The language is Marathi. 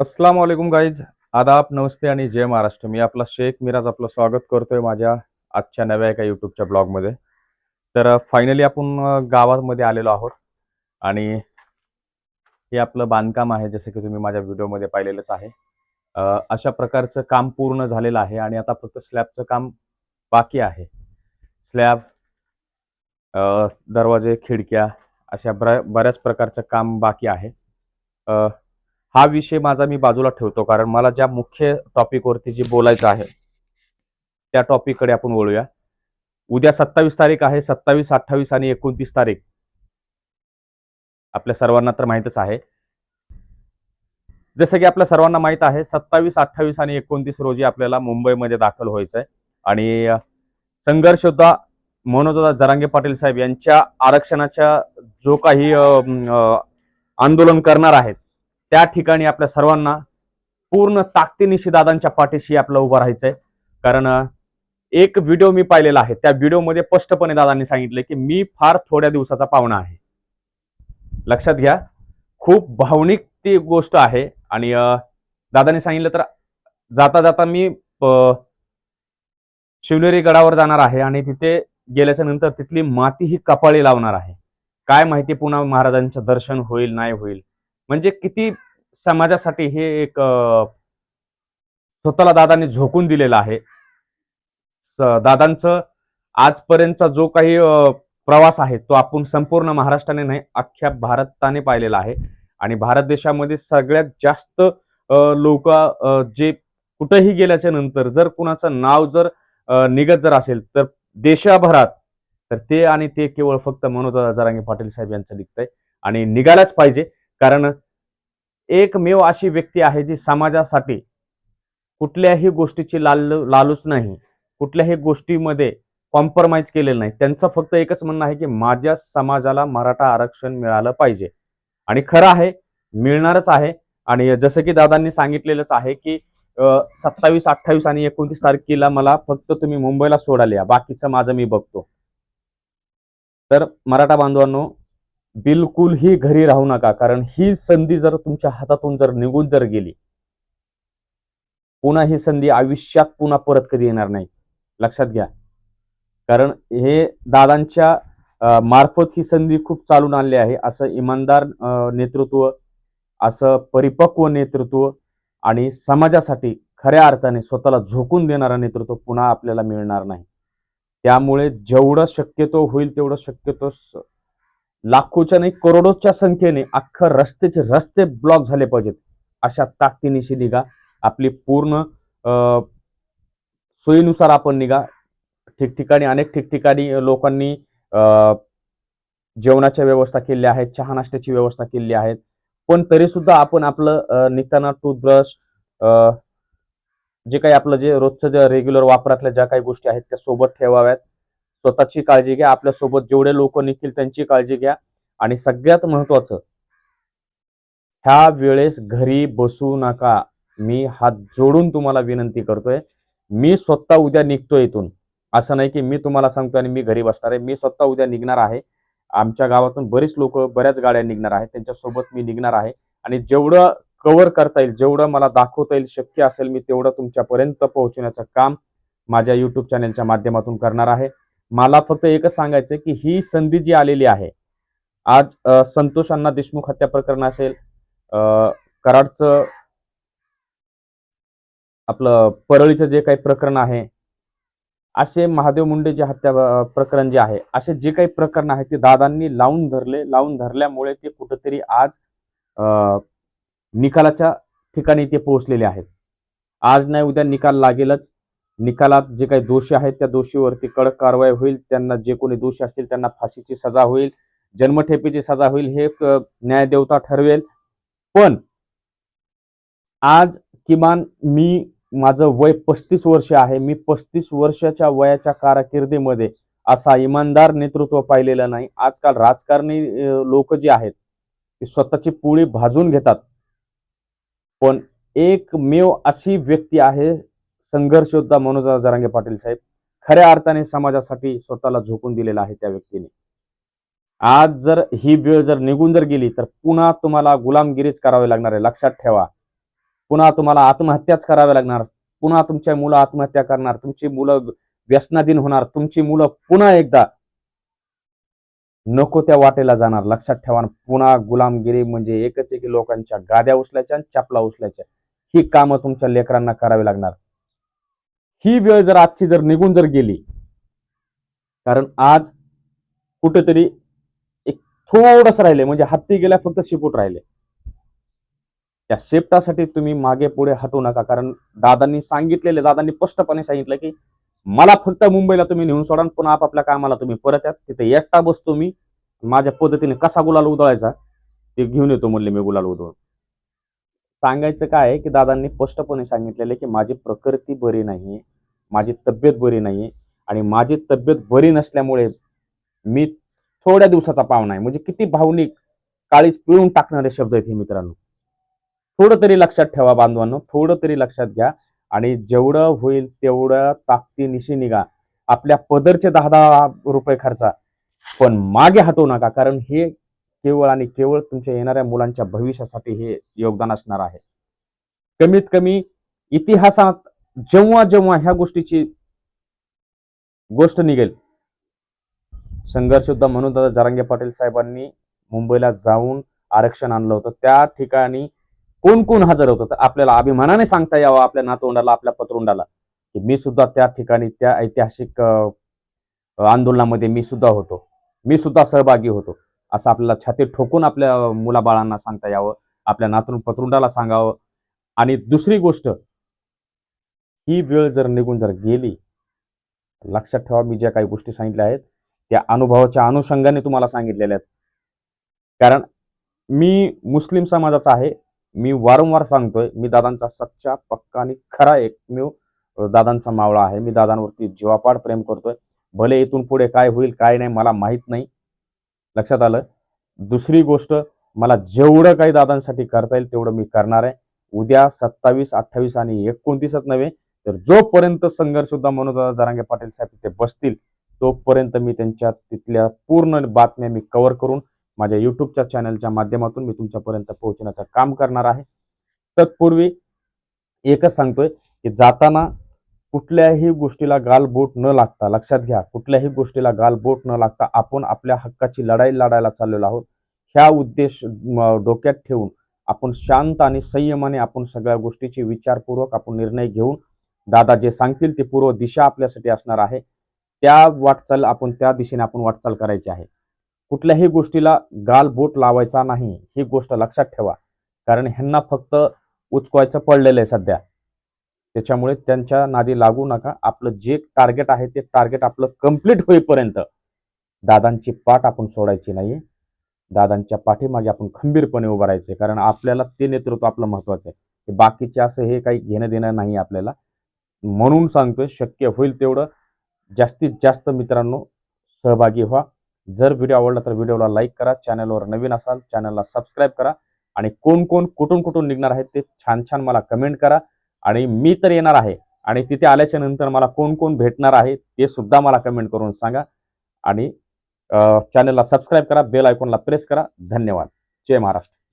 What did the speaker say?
अस्सलाम वालेकुम गाईज आदाब नमस्ते आणि जय महाराष्ट्र. मी आपला शेख मिराज आपलं स्वागत करतोय माझ्या आजच्या नव्या एका युट्यूबच्या ब्लॉगमध्ये. तर फायनली आपण गावामध्ये आलेलो आहोत. आणि हे आपलं बांधकाम आहे जसं की तुम्ही माझ्या व्हिडिओमध्ये पाहिलेलंच आहे. अशा प्रकारचं काम पूर्ण झालेलं आहे आणि आता फक्त स्लॅबचं काम बाकी आहे. स्लॅब दरवाजे खिडक्या अशा बऱ्या बऱ्याच प्रकारचं काम बाकी आहे. हा विषय माझा मी बाजूला ठेवतो कारण मला ज्या मुख्य टॉपिकवरती जे बोलायचं आहे त्या टॉपिककडे आपण वळूया. उद्या सत्तावीस तारीख आहे सत्तावीस अठ्ठावीस आणि एकोणतीस तारीख. आपल्या सर्वांना तर माहीतच आहे. जसं की आपल्या सर्वांना माहीत आहे सत्तावीस अठ्ठावीस आणि एकोणतीस रोजी आपल्याला मुंबईमध्ये दाखल व्हायचं आहे आणि संघर्षोद्धा मनोजदा जरांगे पाटील साहेब यांच्या आरक्षणाच्या जो काही आंदोलन करणार आहेत त्या ठिकाणी आपल्या सर्वांना पूर्ण ताकदीनिशी दादांच्या पाठीशी आपलं उभं राहायचंय. कारण एक व्हिडिओ मी पाहिलेला आहे. त्या व्हिडिओमध्ये स्पष्टपणे दादांनी सांगितले की मी फार थोड्या दिवसाचा पाहुणा आहे. लक्षात घ्या खूप भावनिक ती गोष्ट आहे. आणि दादांनी सांगितलं तर जाता जाता मी शिवनेरी गडावर जाणार आहे आणि तिथे गेल्याच्यानंतर तिथली माती ही कपाळी लावणार आहे. काय माहिती पुन्हा महाराजांचं दर्शन होईल नाही होईल. म्हणजे किती समाजासाठी हे एक स्वतःला दादांनी झोकून दिलेलं आहे. स- दादांचं आजपर्यंतचा जो काही प्रवास आहे तो आपण संपूर्ण महाराष्ट्राने नाही अख्ख्या भारताने पाहिलेला आहे. आणि भारत देशामध्ये सगळ्यात जास्त लोक जे कुठेही गेल्याच्यानंतर जर कुणाचं नाव जर निघत जर असेल तर देशाभरात तर ते आणि ते केवळ फक्त मनोज जरांगे पाटील साहेब यांचं निघतंय. आणि निघायलाच पाहिजे. कारण एकमेव अशी व्यक्ती आहे जी समाजासाठी कुठल्याही गोष्टीची लाल लालूच नाही. कुठल्याही गोष्टीमध्ये कॉम्प्रमाइज केलेलं नाही. त्यांचं फक्त एकच म्हणणं आहे की माझ्या समाजाला मराठा आरक्षण मिळालं पाहिजे. आणि खरं आहे मिळणारच आहे. आणि जसं की दादांनी सांगितलेलंच आहे की सत्तावीस अठ्ठावीस आणि एकोणतीस तारखेला मला फक्त तुम्ही मुंबईला सोडाल या. बाकीचं माझं मी बघतो. तर मराठा बांधवांनो बिलकुलही घरी राहू नका. कारण ही संधी जर तुमच्या हातातून जर निघून जर गेली पुन्हा ही संधी आयुष्यात पुन्हा परत कधी येणार नाही. लक्षात घ्या. कारण हे दादांच्या मार्फत ही संधी खूप चालून आणली आहे. असं इमानदार नेतृत्व असं परिपक्व नेतृत्व आणि समाजासाठी खऱ्या अर्थाने स्वतःला झोकून देणारा नेतृत्व पुन्हा आपल्याला मिळणार नाही. त्यामुळे जेवढं शक्यतो होईल तेवढं शक्यतो लाखोच्या नाही करोडोच्या संख्येने अख्खं रस्त्याचे रस्ते ब्लॉक झाले पाहिजेत. अशा ताकदीनिशी निघा. आपली पूर्ण सोयीनुसार आपण निघा. ठिकठिकाणी अनेक ठिकठिकाणी लोकांनी जेवणाच्या व्यवस्था केल्या आहेत चहा नाश्त्याची व्यवस्था केली आहेत. पण तरी सुद्धा आपण आपलं निघताना टूथब्रश जे काही आपलं जे रोजचं जे रेग्युलर वापरातल्या ज्या काही गोष्टी आहेत त्या सोबत ठेवाव्यात. स्वतःची काळजी घ्या आपल्यासोबत जेवढे लोक निघतील त्यांची काळजी घ्या. आणि सगळ्यात महत्वाचं ह्या वेळेस घरी बसू नका. मी हात जोडून तुम्हाला विनंती करतोय. मी स्वतः उद्या निघतोय इथून. असं नाही की मी तुम्हाला सांगतोय आणि मी घरी बसणार आहे. मी स्वतः उद्या निघणार आहे. आमच्या गावातून बरीच लोक बऱ्याच गाड्या निघणार आहेत. त्यांच्यासोबत मी निघणार आहे. आणि जेवढं कव्हर करता येईल जेवढं मला दाखवता येईल शक्य असेल मी तेवढं तुमच्यापर्यंत पोहोचवण्याचं काम माझ्या युट्यूब चॅनलच्या माध्यमातून करणार आहे. मला फक्त एकच सांगायचं की ही संधी जी आलेली आहे आज संतोष अण्णा देशमुख हत्या प्रकरण असेल कराडचं आपलं परळीचं जे काही प्रकरण आहे असे महादेव मुंडे जे हत्या प्रकरण जे आहे असे जे काही प्रकरण आहे ते दादांनी लावून धरले लावून धरल्यामुळे ते कुठंतरी आज निकालाच्या ठिकाणी ते पोहोचलेले आहेत. आज नाही उद्या निकाल लागेलच. निकालात जे काही दोषी आहेत त्या दोषीवरती कडक कारवाई होईल. त्यांना जे कोणी दोषी असतील त्यांना फाशीची सजा होईल. जन्मठेपीची सजा होईल हे न्यायदेवता ठरवेल. पण आज किमान मी माझं वय पस्तीस वर्ष आहे. मी पस्तीस वर्षाच्या वयाच्या कारकिर्दीमध्ये असा इमानदार नेतृत्व पाहिलेलं नाही. आजकाल राजकारणी लोक जे आहेत ते स्वतःची पोळी भाजून घेतात. पण एकमेव अशी व्यक्ती आहे संघर्ष योद्धा मनोज जरांगे पाटील साहेब खऱ्या अर्थाने समाजासाठी स्वतःला झोकून दिलेला आहे त्या व्यक्तीने. आज जर ही वेळ जर निघून जर गेली तर पुन्हा तुम्हाला गुलामगिरीच करावी लागणार आहे. लक्षात ठेवा. पुन्हा तुम्हाला आत्महत्याच कराव्या लागणार. पुन्हा तुमच्या मुलं आत्महत्या करणार. तुमची मुलं व्यसनाधीन होणार. तुमची मुलं पुन्हा एकदा नको त्या वाटेला जाणार. लक्षात ठेवा. पुन्हा गुलामगिरी म्हणजे एकच एक लोकांच्या गाद्या उचलायच्या आणि चपला उचलायच्या. ही कामं तुमच्या लेकरांना करावी लागणार. ही वेळ जर आजची जर निघून जर गेली कारण आज कुठेतरी एक थोडस राहिले म्हणजे हत्ती गेल्या फक्त शिपूट राहिले. त्या शेपटासाठी तुम्ही मागे पुढे हटू नका कारण दादांनी सांगितलेले दादांनी स्पष्टपणे सांगितलं की मला फक्त मुंबईला तुम्ही नेऊन सोडा पण पुन्हा आपापल्या कामाला तुम्ही परत यात तिथे एकटा बसतो मी. माझ्या पद्धतीने कसा गुलाल उधळायचा ते घेऊन येतो म्हणले मी गुलाल उधळून. सांगायचं काय आहे की दादांनी स्पष्टपणे सांगितलेलं की माझी प्रकृती बरी नाही माझी तब्येत बरी नाही आणि माझी तब्येत बरी नसल्यामुळे मी थोड्या दिवसाचा पाहुणा आहे. म्हणजे किती भावनिक काळीच पिळून टाकणारे शब्द आहेत हे मित्रांनो. थोडं तरी लक्षात ठेवा बांधवांनो थोडं तरी लक्षात घ्या आणि जेवढं होईल तेवढं ताकदीनिशी निघा. आपल्या पदरचे दहा दहा रुपये खर्चा. पण मागे हटवू नका कारण हे केवळ आणि केवळ तुमच्या येणाऱ्या मुलांच्या भविष्यासाठी हे योगदान असणार आहे. कमीत कमी इतिहासात जेव्हा जेव्हा ह्या गोष्टीची गोष्ट निघेल संघर्ष सुद्धा म्हणून दादा जरांगे पाटील साहेबांनी मुंबईला जाऊन आरक्षण आणलं होतं. त्या ठिकाणी कोण कोण हजर होतं? तर आपल्याला अभिमानाने सांगता यावं आपल्या नातवंडाला आपल्या पतरुंडाला की मी सुद्धा त्या ठिकाणी त्या ऐतिहासिक आंदोलनामध्ये मी सुद्धा होतो. मी सुद्धा सहभागी होतो. असं आपल्याला छाती ठोकून आपल्या मुलाबाळांना सांगता यावं आपल्या नातून पतरुंडाला सांगावं. आणि दुसरी गोष्ट ही वेळ जर निघून जर गेली लक्षात ठेवा मी ज्या काही गोष्टी सांगितल्या आहेत त्या अनुभवाच्या अनुषंगाने तुम्हाला सांगितलेल्या आहेत. कारण मी मुस्लिम समाजाचा आहे मी वारंवार सांगतोय मी दादांचा सच्चा पक्का आणि खरा एकमेव दादांचा मावळा आहे. मी दादांवरती जीवापाड प्रेम करतोय. भले इथून पुढे काय होईल काय नाही मला माहीत नाही. लक्षात आलं? दुसरी गोष्ट मला जेवढं काही दादांसाठी करता येईल तेवढं मी करणार आहे. उद्या सत्तावीस अठ्ठावीस आणि एकोणतीसच नव्हे तर जोपर्यंत संघर्ष सुद्धा मनोदादा जरांगे पाटील साहेब तिथे बसतील तोपर्यंत मी त्यांच्या तिथल्या पूर्ण बातम्या मी कव्हर करून माझ्या युट्यूबच्या चॅनलच्या माध्यमातून मी तुमच्यापर्यंत पोहोचण्याचं काम करणार आहे. तत्पूर्वी एकच सांगतोय की जाताना कुठल्याही गोष्टीला गालबोट न लागता लक्षात घ्या कुठल्याही गोष्टीला गालबोट न लागता आपण आपल्या हक्काची लढाई लढायला चाललेलो आहोत. ह्या उद्देश डोक्यात ठेवून आपण शांत आणि संयमाने आपण सगळ्या गोष्टीची विचारपूर्वक आपण निर्णय घेऊन दादा जे सांगतील ते पूर्व दिशा आपल्यासाठी असणार आहे. त्या वाटचाल आपण त्या दिशेने आपण वाटचाल करायची आहे. कुठल्याही गोष्टीला गालबोट लावायचा नाही ही गोष्ट लक्षात ठेवा. कारण ह्यांना फक्त उचकवायचं पडलेलं आहे सध्या. त्याच्यामुळे त्यांच्या नादी लागू नका. आपलं जे टार्गेट आहे ते टार्गेट आपलं कंप्लीट होईपर्यंत दादांची पाठ आपण सोडायची नाही दादांच्या पाठीमागे आपण खंबीरपणे उभं राहायचे कारण आपल्याला ते नेतृत्व आपलं महत्वाचं आहे. बाकीचे असं हे काही घेणं देणं नाही आपल्याला. म्हणून सांगतोय शक्य होईल तेवढं. जास्तीत जास्त मित्रांनो सहभागी व्हा. जर व्हिडिओ आवडला तर व्हिडिओला लाईक करा चॅनलवर नवीन असाल चॅनलला सबस्क्राईब करा. आणि कोण कोण कुठून कुठून निघणार आहेत ते छान छान मला कमेंट करा. आणि मी तर येणार आहे. आणि तिथे आल्याच्यानंतर मला कोण कोण भेटणार आहे ते सुद्धा मला कमेंट करून सांगा. आणि चॅनलला सबस्क्राईब करा बेल आयकॉनला प्रेस करा. धन्यवाद. जय महाराष्ट्र.